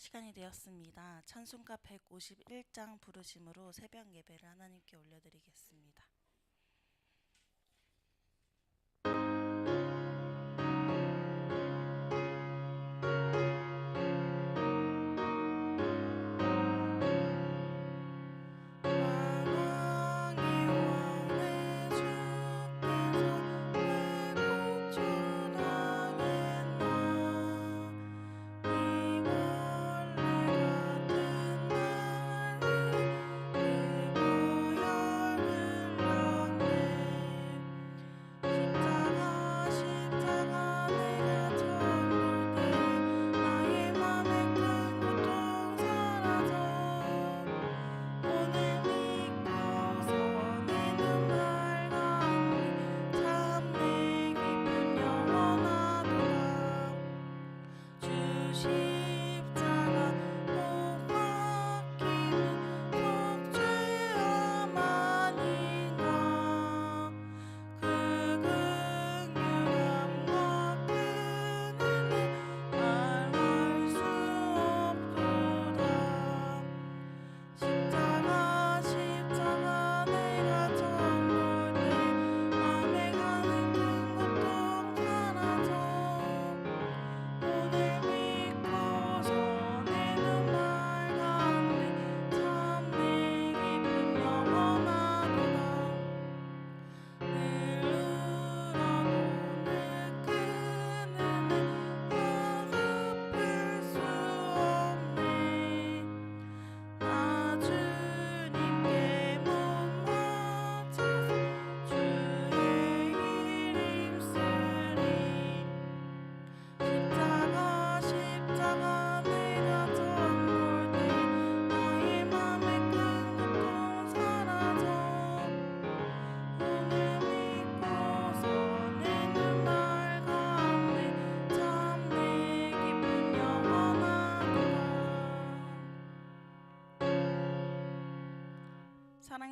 시간이 되었습니다. 찬송가 151장 부르심으로 새벽 예배를 하나님께 올려드리겠습니다.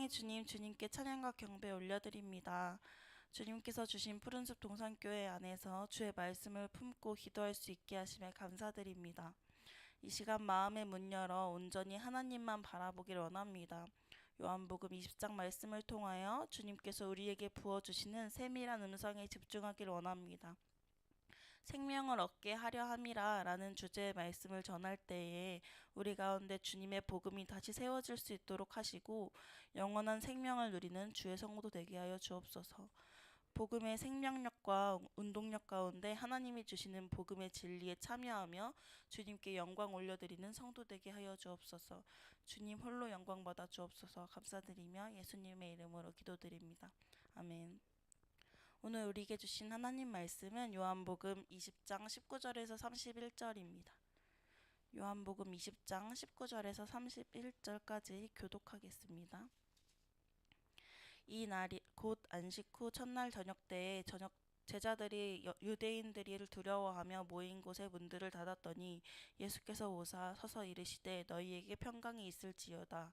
주님 주님께 찬양과 경배 올려드립니다. 주님께서 주신 푸른숲 동산교회 안에서 주의 말씀을 품고 기도할 수 있게 하심에 감사드립니다. 이 시간 마음의 문 열어 온전히 하나님만 바라보길 원합니다. 요한복음 20장 말씀을 통하여 주님께서 우리에게 부어주시는 세밀한 음성에 집중하길 원합니다. 생명을 얻게 하려 함이라 라는 주제의 말씀을 전할 때에 우리 가운데 주님의 복음이 다시 세워질 수 있도록 하시고 영원한 생명을 누리는 주의 성도 되게 하여 주옵소서. 복음의 생명력과 운동력 가운데 하나님이 주시는 복음의 진리에 참여하며 주님께 영광 올려드리는 성도 되게 하여 주옵소서. 주님 홀로 영광 받아 주옵소서. 감사드리며 예수님의 이름으로 기도드립니다. 아멘. 오늘 우리에게 주신 하나님 말씀은 요한복음 20장 19절에서 31절입니다. 요한복음 20장 19절에서 31절까지 교독하겠습니다. 이 날이 곧 안식 후 첫날 저녁 때에 저녁 제자들이 여- 유대인들이를 두려워하며 모인 곳에 문들을 닫았더니 예수께서 오사 서서 이르시되 너희에게 평강이 있을지어다.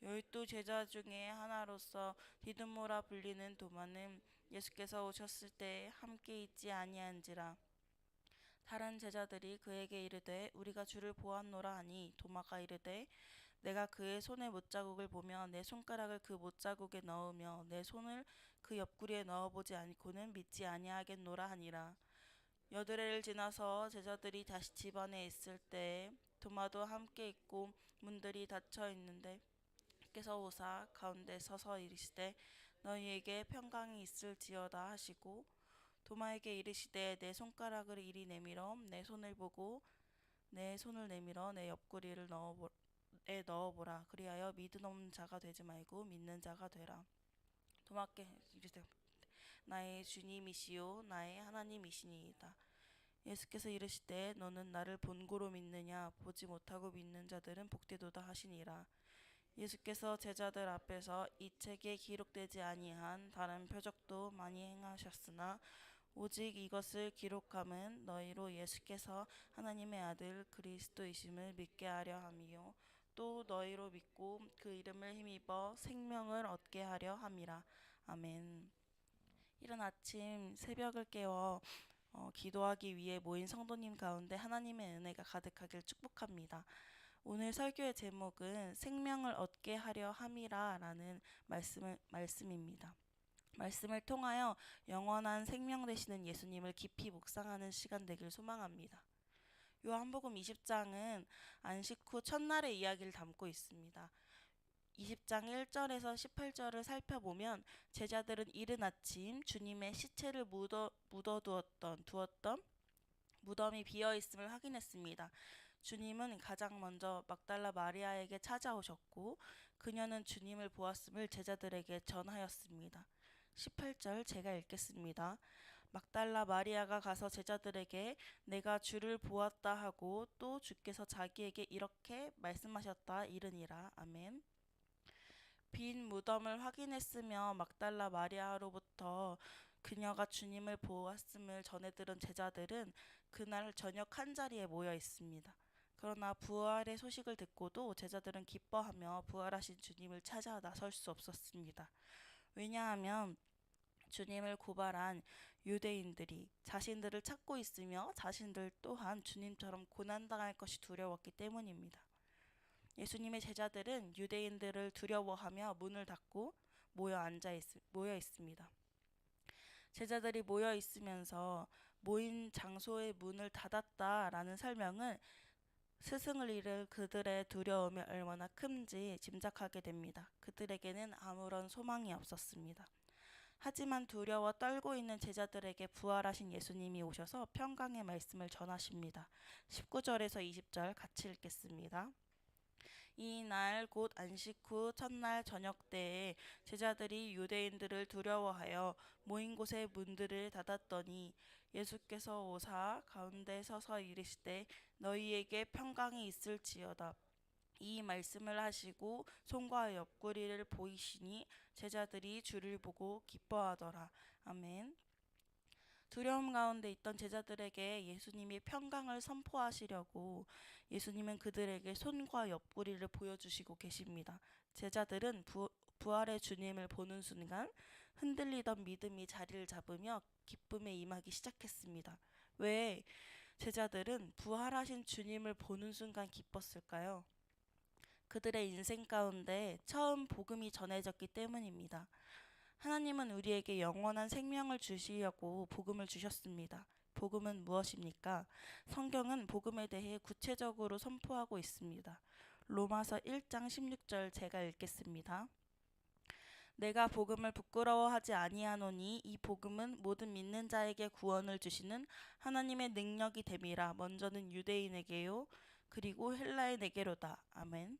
열두 제자 중에 하나로서 디드모라 불리는 도마는 예수께서 오셨을 때 함께 있지 아니한지라. 다른 제자들이 그에게 이르되 우리가 주를 보았노라 하니 도마가 이르되 내가 그의 손에 못자국을 보며 내 손가락을 그 못자국에 넣으며 내 손을 그 옆구리에 넣어보지 않고는 믿지 아니하겠노라 하니라. 여드레를 지나서 제자들이 다시 집 안에 있을 때에 도마도 함께 있고 문들이 닫혀 있는데 께서 오사 가운데 서서 이르시되 너희에게 평강이 있을지어다 하시고 도마에게 이르시되 내 손가락을 이리 내밀어 내 손을 보고 내 손을 내밀어 내 옆구리를 넣어보, 에 넣어보라 그리하여 믿음 없는 자가 되지 말고 믿는 자가 되라 도마께 이르되 나의 주님이시요 나의 하나님이시니이다. 예수께서 이르시되 너는 나를 본고로 믿느냐 보지 못하고 믿는 자들은 복되도다 하시니라. 예수께서 제자들 앞에서 이 책에 기록되지 아니한 다른 표적도 많이 행하셨으나 오직 이것을 기록함은 너희로 예수께서 하나님의 아들 그리스도이심을 믿게 하려 함이요 또 너희로 믿고 그 이름을 힘입어 생명을 얻게 하려 함이라 아멘. 이른 아침 새벽을 깨워 어, 기도하기 위해 모인 성도님 가운데 하나님의 은혜가 가득하길 축복합니다. 오늘 설교의 제목은 생명을 얻게 하려 함이라라는 말씀을 말씀입니다. 말씀을 통하여 영원한 생명 되시는 예수님을 깊이 묵상하는 시간 되길 소망합니다. 요한복음 20장은 안식 후 첫날의 이야기를 담고 있습니다. 20장 1절에서 18절을 살펴보면 제자들은 이른 아침 주님의 시체를 묻어 묻어두었던 두었던 무덤이 비어 있음을 확인했습니다. 주님은 가장 먼저 막달라 마리아에게 찾아오셨고 그녀는 주님을 보았음을 제자들에게 전하였습니다. 18절 제가 읽겠습니다. 막달라 마리아가 가서 제자들에게 내가 주를 보았다 하고 또 주께서 자기에게 이렇게 말씀하셨다 이르니라. 아멘. 빈 무덤을 확인했으며 막달라 마리아로부터 그녀가 주님을 보았음을 전해 들은 제자들은 그날 저녁 한 자리에 모여 있습니다. 그러나 부활의 소식을 듣고도 제자들은 기뻐하며 부활하신 주님을 찾아 나설 수 없었습니다. 왜냐하면 주님을 고발한 유대인들이 자신들을 찾고 있으며 자신들 또한 주님처럼 고난당할 것이 두려웠기 때문입니다. 예수님의 제자들은 유대인들을 두려워하며 문을 닫고 모여 앉아 있, 모여 있습니다. 제자들이 모여 있으면서 모인 장소의 문을 닫았다라는 설명은 스승을 잃을 그들의 두려움이 얼마나 큰지 짐작하게 됩니다. 그들에게는 아무런 소망이 없었습니다. 하지만 두려워 떨고 있는 제자들에게 부활하신 예수님이 오셔서 평강의 말씀을 전하십니다. 19절에서 20절 같이 읽겠습니다. 이날 곧 안식 후 첫날 저녁 때에 제자들이 유대인들을 두려워하여 모인 곳의 문들을 닫았더니 예수께서 오사 가운데 서서 이르시되 너희에게 평강이 있을지어다 이 말씀을 하시고 손과 옆구리를 보이시니 제자들이 주를 보고 기뻐하더라. 아멘. 두려움 가운데 있던 제자들에게 예수님이 평강을 선포하시려고 예수님은 그들에게 손과 옆구리를 보여주시고 계십니다. 제자들은 부, 부활의 주님을 보는 순간 흔들리던 믿음이 자리를 잡으며 기쁨에 임하기 시작했습니다. 왜 제자들은 부활하신 주님을 보는 순간 기뻤을까요? 그들의 인생 가운데 처음 복음이 전해졌기 때문입니다. 하나님은 우리에게 영원한 생명을 주시려고 복음을 주셨습니다. 복음은 무엇입니까? 성경은 복음에 대해 구체적으로 선포하고 있습니다. 로마서 1장 16절 제가 읽겠습니다. 내가 복음을 부끄러워하지 아니하노니 이 복음은 모든 믿는 자에게 구원을 주시는 하나님의 능력이 됨이라 먼저는 유대인에게요 그리고 헬라인에게로다. 아멘.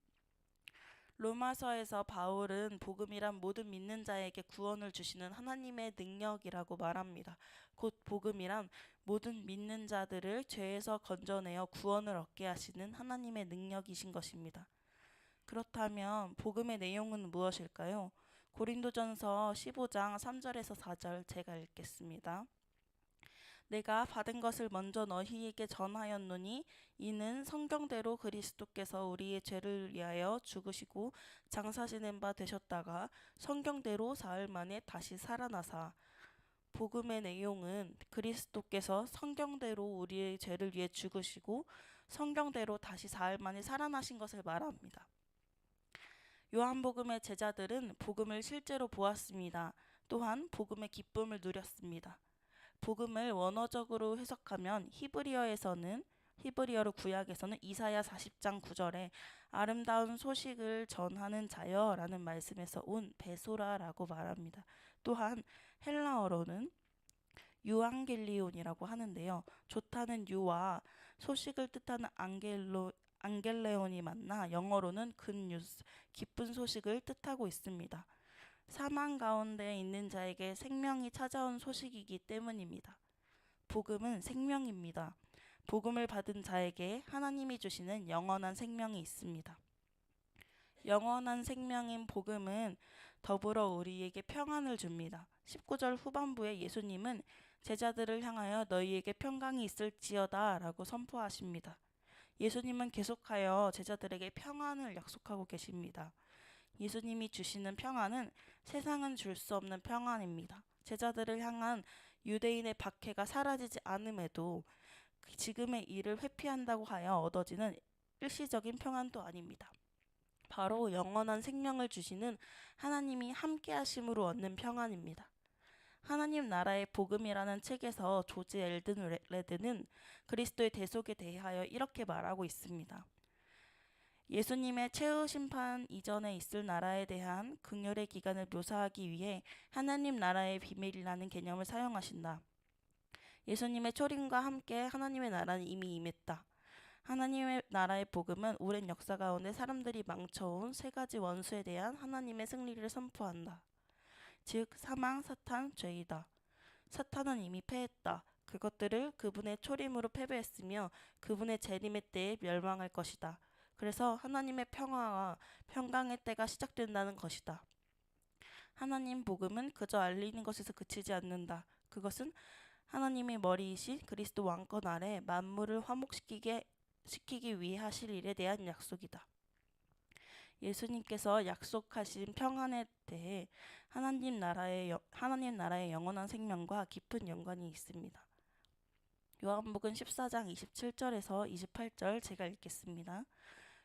로마서에서 바울은 복음이란 모든 믿는 자에게 구원을 주시는 하나님의 능력이라고 말합니다. 곧 복음이란 모든 믿는 자들을 죄에서 건져내어 구원을 얻게 하시는 하나님의 능력이신 것입니다. 그렇다면 복음의 내용은 무엇일까요? 고린도전서 15장 3절에서 4절 제가 읽겠습니다. 내가 받은 것을 먼저 너희에게 전하였노니 이는 성경대로 그리스도께서 우리의 죄를 위하여 죽으시고 장사 지낸 바 되셨다가 성경대로 사흘 만에 다시 살아나사 복음의 내용은 그리스도께서 성경대로 우리의 죄를 위해 죽으시고 성경대로 다시 사흘 만에 살아나신 것을 말합니다. 요한복음의 제자들은 복음을 실제로 보았습니다. 또한 복음의 기쁨을 누렸습니다. 복음을 원어적으로 해석하면 히브리어에서는 히브리어로 구약에서는 이사야 40장 9절에 아름다운 소식을 전하는 자여라는 말씀에서 온 베소라라고 말합니다. 또한 헬라어로는 유앙겔리온이라고 하는데요. 좋다는 유와 소식을 뜻하는 안겔로 안겔레온이 만나 영어로는 굿뉴스, 기쁜 소식을 뜻하고 있습니다. 사망 가운데 있는 자에게 생명이 찾아온 소식이기 때문입니다. 복음은 생명입니다. 복음을 받은 자에게 하나님이 주시는 영원한 생명이 있습니다. 영원한 생명인 복음은 더불어 우리에게 평안을 줍니다. 19절 후반부에 예수님은 제자들을 향하여 너희에게 평강이 있을지어다 라고 선포하십니다. 예수님은 계속하여 제자들에게 평안을 약속하고 계십니다. 예수님이 주시는 평안은 세상은 줄 수 없는 평안입니다. 제자들을 향한 유대인의 박해가 사라지지 않음에도 그 지금의 일을 회피한다고 하여 얻어지는 일시적인 평안도 아닙니다. 바로 영원한 생명을 주시는 하나님이 함께 하심으로 얻는 평안입니다. 하나님 나라의 복음이라는 책에서 조지 엘든 레드는 그리스도의 대속에 대하여 이렇게 말하고 있습니다. 예수님의 최후 심판 이전에 있을 나라에 대한 긍휼의 기간을 묘사하기 위해 하나님 나라의 비밀이라는 개념을 사용하신다. 예수님의 초림과 함께 하나님의 나라는 이미 임했다. 하나님의 나라의 복음은 오랜 역사 가운데 사람들이 망쳐온 세 가지 원수에 대한 하나님의 승리를 선포한다. 즉 사망, 사탄, 죄이다. 사탄은 이미 패했다. 그것들을 그분의 초림으로 패배했으며 그분의 재림의 때에 멸망할 것이다. 그래서 하나님의 평화와 평강의 때가 시작된다는 것이다. 하나님 복음은 그저 알리는 것에서 그치지 않는다. 그것은 하나님의 머리이신 그리스도 왕권 아래 만물을 화목시키게 시키기 위해 하실 일에 대한 약속이다. 예수님께서 약속하신 평안에 대해 하나님 나라의 여- 하나님 나라의 영원한 생명과 깊은 연관이 있습니다. 요한복음 14장 27절에서 28절 제가 읽겠습니다.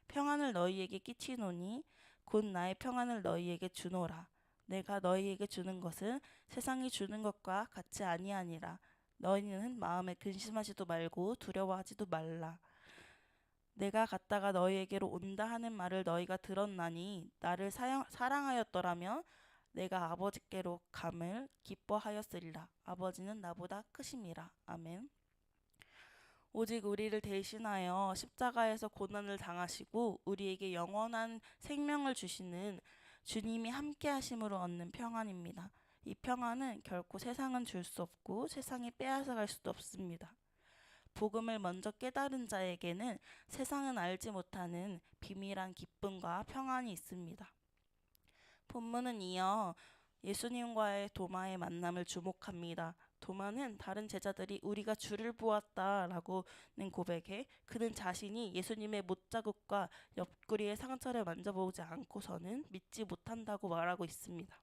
평안을 너희에게 끼치노니 곧 나의 평안을 너희에게 주노라. 내가 너희에게 주는 것은 세상이 주는 것과 같이 아니하니라. 너희는 마음에 근심하지도 말고 두려워하지도 말라. 내가 갔다가 너희에게로 온다 하는 말을 너희가 들었나니 나를 사양, 사랑하였더라면 내가 아버지께로 감을 기뻐하였으리라. 아버지는 나보다 크심이라. 아멘. 오직 우리를 대신하여 십자가에서 고난을 당하시고 우리에게 영원한 생명을 주시는 주님이 함께 하심으로 얻는 평안입니다. 이 평안은 결코 세상은 줄 수 없고 세상이 빼앗아갈 수도 없습니다. 복음을 먼저 깨달은 자에게는 세상은 알지 못하는 비밀한 기쁨과 평안이 있습니다. 본문은 이어 예수님과의 도마의 만남을 주목합니다. 도마는 다른 제자들이 우리가 주를 보았다라고는 고백해 그는 자신이 예수님의 못자국과 옆구리의 상처를 만져보지 않고서는 믿지 못한다고 말하고 있습니다.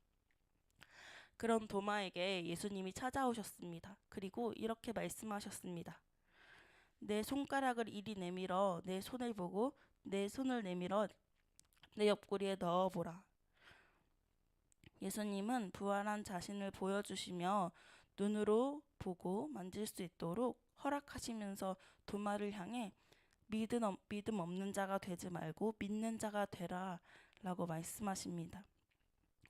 그런 도마에게 예수님이 찾아오셨습니다. 그리고 이렇게 말씀하셨습니다. 내 손가락을 이리 내밀어 내 손을 보고 내 손을 내밀어 내 옆구리에 넣어보라. 예수님은 부활한 자신을 보여주시며 눈으로 보고 만질 수 있도록 허락하시면서 도마를 향해 믿음, 없- 믿음 없는 자가 되지 말고 믿는 자가 되라 라고 말씀하십니다.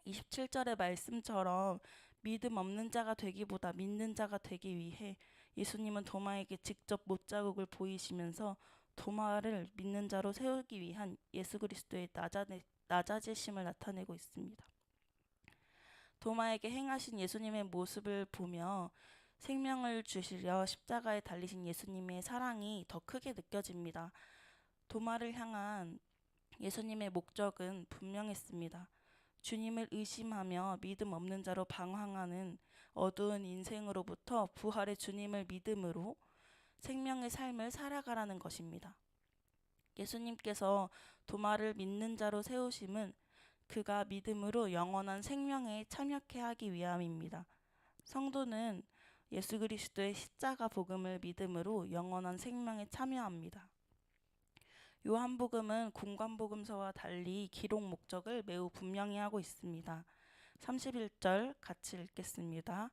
27절의 말씀처럼 믿음 없는 자가 되기보다 믿는 자가 되기 위해 예수님은 도마에게 직접 못자국을 보이시면서 도마를 믿는 자로 세우기 위한 예수 그리스도의 낮아내, 낮아지심을 나타내고 있습니다. 도마에게 행하신 예수님의 모습을 보며 생명을 주시려 십자가에 달리신 예수님의 사랑이 더 크게 느껴집니다. 도마를 향한 예수님의 목적은 분명했습니다. 주님을 의심하며 믿음 없는 자로 방황하는 어두운 인생으로부터 부활의 주님을 믿음으로 생명의 삶을 살아가라는 것입니다. 예수님께서 도마를 믿는 자로 세우심은 그가 믿음으로 영원한 생명에 참여케 하기 위함입니다. 성도는 예수 그리스도의 십자가 복음을 믿음으로 영원한 생명에 참여합니다. 요한복음은 공관복음서와 달리 기록 목적을 매우 분명히 하고 있습니다. 31절 같이 읽겠습니다.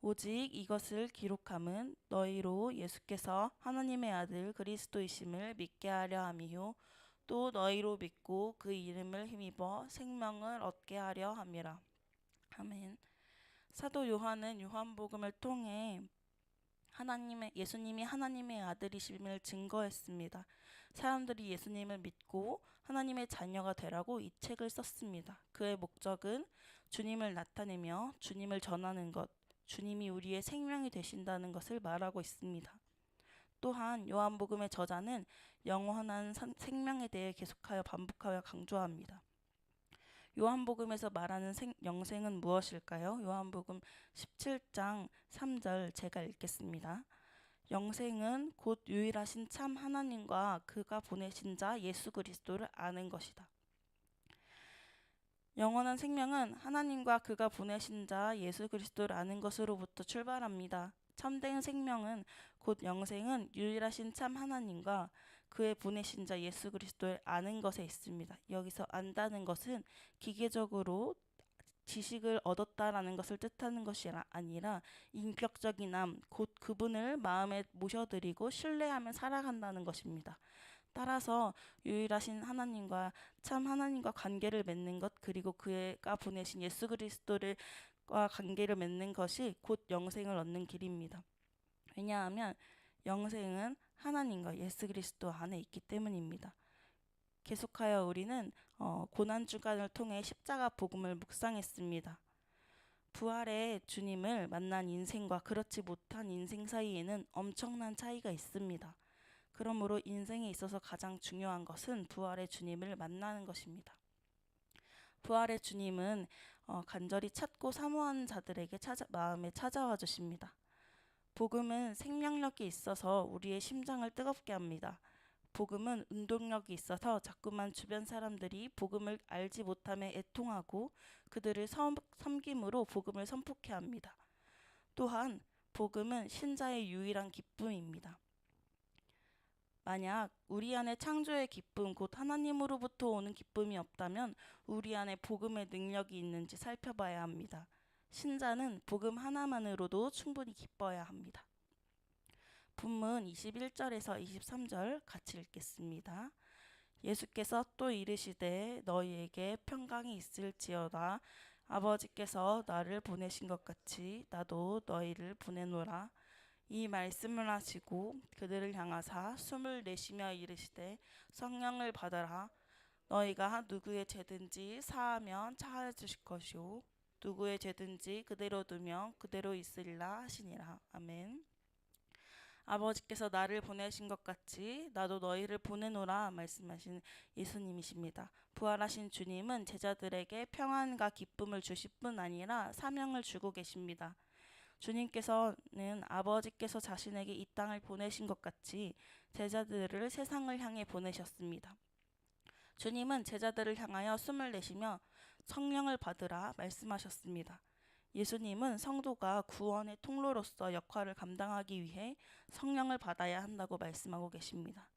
오직 이것을 기록함은 너희로 예수께서 하나님의 아들 그리스도이심을 믿게 하려 함이요 또 너희로 믿고 그 이름을 힘입어 생명을 얻게 하려 함이라. 아멘. 사도 요한은 요한복음을 통해 하나님의 예수님이 하나님의 아들이심을 증거했습니다. 사람들이 예수님을 믿고 하나님의 자녀가 되라고 이 책을 썼습니다. 그의 목적은 주님을 나타내며 주님을 전하는 것, 주님이 우리의 생명이 되신다는 것을 말하고 있습니다. 또한 요한복음의 저자는 영원한 산- 생명에 대해 계속하여 반복하여 강조합니다. 요한복음에서 말하는 생, 영생은 무엇일까요? 요한복음 17장 3절 제가 읽겠습니다. 영생은 곧 유일하신 참 하나님과 그가 보내신 자 예수 그리스도를 아는 것이다. 영원한 생명은 하나님과 그가 보내신 자 예수 그리스도를 아는 것으로부터 출발합니다. 참된 생명은 곧 영생은 유일하신 참 하나님과 그의 보내신 자 예수 그리스도를 아는 것에 있습니다. 여기서 안다는 것은 기계적으로 지식을 얻었다라는 것을 뜻하는 것이 아니라 인격적인 암, 곧 그분을 마음에 모셔드리고 신뢰하며 살아간다는 것입니다. 따라서 유일하신 하나님과 참 하나님과 관계를 맺는 것 그리고 그가 보내신 예수 그리스도를과 관계를 맺는 것이 곧 영생을 얻는 길입니다. 왜냐하면 영생은 하나님과 예수 그리스도 안에 있기 때문입니다. 계속하여 우리는 어, 고난 주간을 통해 십자가 복음을 묵상했습니다. 부활의 주님을 만난 인생과 그렇지 못한 인생 사이에는 엄청난 차이가 있습니다. 그러므로 인생에 있어서 가장 중요한 것은 부활의 주님을 만나는 것입니다. 부활의 주님은 어, 간절히 찾고 사모하는 자들에게 찾아, 마음에 찾아와 주십니다. 복음은 생명력이 있어서 우리의 심장을 뜨겁게 합니다. 복음은 운동력이 있어서 자꾸만 주변 사람들이 복음을 알지 못함에 애통하고 그들을 섬, 섬김으로 복음을 선포케 합니다. 또한 복음은 신자의 유일한 기쁨입니다. 만약 우리 안에 창조의 기쁨, 곧 하나님으로부터 오는 기쁨이 없다면 우리 안에 복음의 능력이 있는지 살펴봐야 합니다. 신자는 복음 하나만으로도 충분히 기뻐야 합니다. 본문 21절에서 23절 같이 읽겠습니다. 예수께서 또 이르시되 너희에게 평강이 있을지어다 아버지께서 나를 보내신 것 같이 나도 너희를 보내노라 이 말씀을 하시고 그들을 향하사 숨을 내쉬며 이르시되 성령을 받아라 너희가 누구의 죄든지 사하면 차하여 주실 것이요 누구의 죄든지 그대로 두면 그대로 있으리라 하시니라 아멘. 아버지께서 나를 보내신 것 같이 나도 너희를 보내노라 말씀하신 예수님이십니다. 부활하신 주님은 제자들에게 평안과 기쁨을 주실 뿐 아니라 사명을 주고 계십니다. 주님께서는 아버지께서 자신에게 이 땅을 보내신 것 같이 제자들을 세상을 향해 보내셨습니다. 주님은 제자들을 향하여 숨을 내쉬며 성령을 받으라 말씀하셨습니다. 예수님은 성도가 구원의 통로로서 역할을 감당하기 위해 성령을 받아야 한다고 말씀하고 계십니다.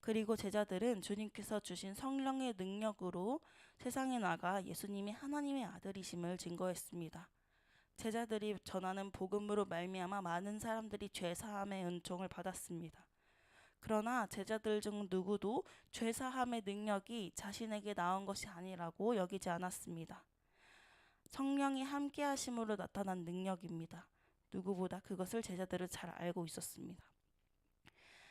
그리고 제자들은 주님께서 주신 성령의 능력으로 세상에 나가 예수님이 하나님의 아들이심을 증거했습니다. 제자들이 전하는 복음으로 말미암아 많은 사람들이 죄 사함의 은총을 받았습니다. 그러나 제자들 중 누구도 죄 사함의 능력이 자신에게 나온 것이 아니라고 여기지 않았습니다. 성령이 함께 하심으로 나타난 능력입니다. 누구보다 그것을 제자들은 잘 알고 있었습니다.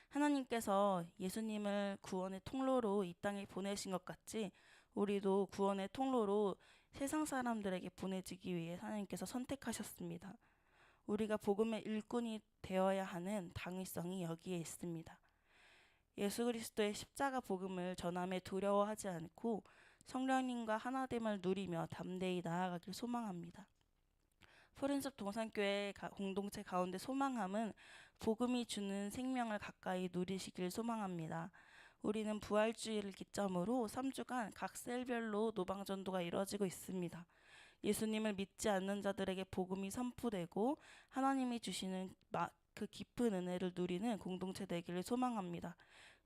하나님께서 예수님을 구원의 통로로 이 땅에 보내신 것 같이 우리도 구원의 통로로 세상 사람들에게 보내지기 위해 하나님께서 선택하셨습니다. 우리가 복음의 일꾼이 되어야 하는 당위성이 여기에 있습니다. 예수 그리스도의 십자가 복음을 전함에 두려워하지 않고 성령님과 하나됨을 누리며 담대히 나아가길 소망합니다. 푸른숲 동산교회 공동체 가운데 소망함은 복음이 주는 생명을 가까이 누리시길 소망합니다. 우리는 부활주의를 기점으로 3주간 각 셀별로 노방전도가 이루어지고 있습니다. 예수님을 믿지 않는 자들에게 복음이 선포되고 하나님이 주시는 그 깊은 은혜를 누리는 공동체 되기를 소망합니다.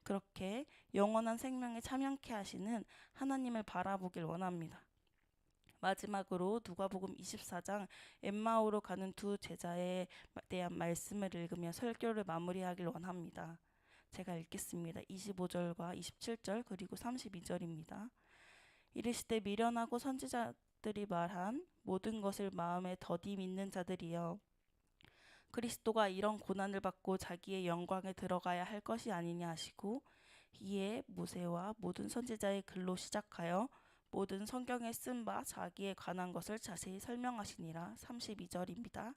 그렇게 영원한 생명에 참여케 하시는 하나님을 바라보길 원합니다. 마지막으로 누가복음 24장 엠마오로 가는 두 제자에 대한 말씀을 읽으며 설교를 마무리하길 원합니다. 제가 읽겠습니다. 25절과 27절 그리고 32절입니다. 이르시되 미련하고 선지자들이 말한 모든 것을 마음에 더디 믿는 자들이여 그리스도가 이런 고난을 받고 자기의 영광에 들어가야 할 것이 아니냐 하시고 이에 모세와 모든 선지자의 글로 시작하여 모든 성경에 쓴 바 자기에 관한 것을 자세히 설명하시니라 32절입니다.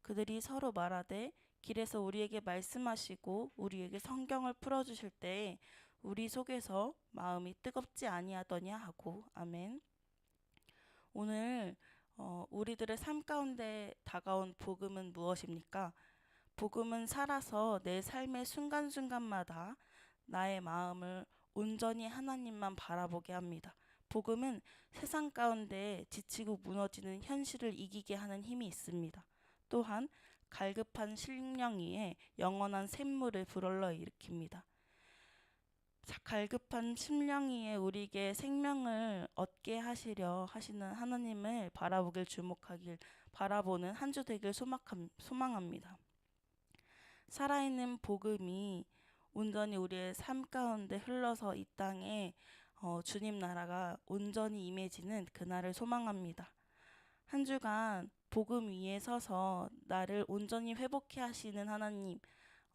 그들이 서로 말하되 길에서 우리에게 말씀하시고 우리에게 성경을 풀어 주실 때에 우리 속에서 마음이 뜨겁지 아니하더냐 하고 아멘. 오늘 어, 우리들의 삶 가운데 다가온 복음은 무엇입니까? 복음은 살아서 내 삶의 순간순간마다 나의 마음을 온전히 하나님만 바라보게 합니다. 복음은 세상 가운데 지치고 무너지는 현실을 이기게 하는 힘이 있습니다. 또한 갈급한 심령 위에 영원한 샘물을 불어러 일으킵니다. 자, 갈급한 심령 위에 우리에게 생명을 얻게 하시려 하시는 하나님을 바라보길 주목하길 바라보는 한 주 되길 소망합니다. 살아있는 복음이 온전히 우리의 삶 가운데 흘러서 이 땅에 어, 주님 나라가 온전히 임해지는 그날을 소망합니다. 한 주간 복음 위에 서서 나를 온전히 회복해 하시는 하나님,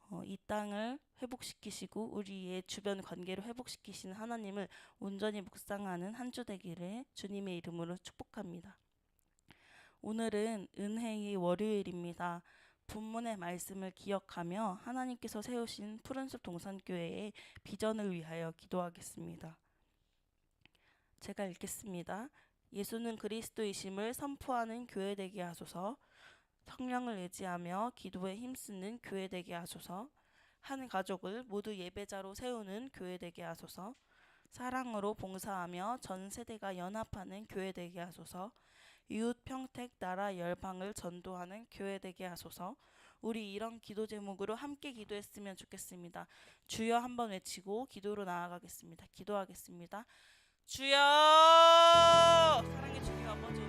어, 이 땅을 회복시키시고 우리의 주변 관계를 회복시키시는 하나님을 온전히 묵상하는 한 주 되기를 주님의 이름으로 축복합니다. 오늘은 은혜의 월요일입니다. 본문의 말씀을 기억하며 하나님께서 세우신 푸른숲 동산교회의 비전을 위하여 기도하겠습니다. 제가 읽겠습니다. 예수는 그리스도이심을 선포하는 교회 되게 하소서. 성령을 의지하며 기도에 힘쓰는 교회 되게 하소서. 한 가족을 모두 예배자로 세우는 교회 되게 하소서. 사랑으로 봉사하며 전 세대가 연합하는 교회 되게 하소서. 이웃 평택 나라 열방을 전도하는 교회 되게 하소서. 우리 이런 기도 제목으로 함께 기도했으면 좋겠습니다. 주여 한번 외치고 기도로 나아가겠습니다. 기도하겠습니다. 주여! 사랑의 주님 아버지